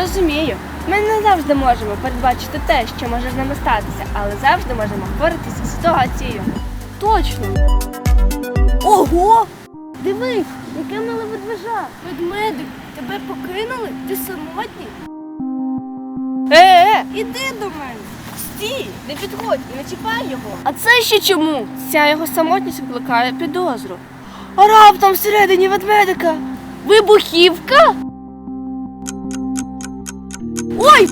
розумію. Ми не завжди можемо передбачити те, що може з нами статися, але завжди можемо впоратися з ситуацією. Точно. Ого! Дивись, яке миле ведмежа. Ведмедик, тебе покинули? Ти самотній? Е-е, Іди до мене. стій, не підходь і не чіпай його. А це ще чому? Ця його самотність викликає підозру. А раптом всередині ведмедика. Вибухівка? Ой!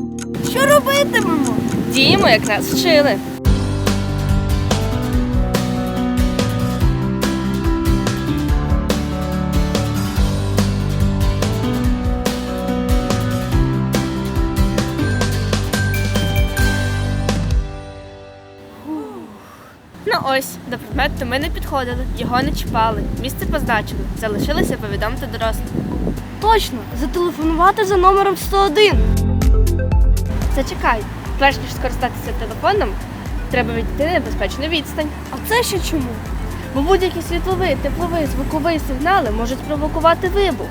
Що робитимемо? Діємо, як нас вчили. Ну ось, до предмету ми не підходили, його не чіпали, місце позначили, залишилося повідомити дорослих. Точно, зателефонувати за номером 101. Зачекай, перш ніж скористатися телефоном, треба відійти на безпечну відстань. А це ще чому? Бо будь-які світловий, тепловий, звуковий сигнали можуть провокувати вибух.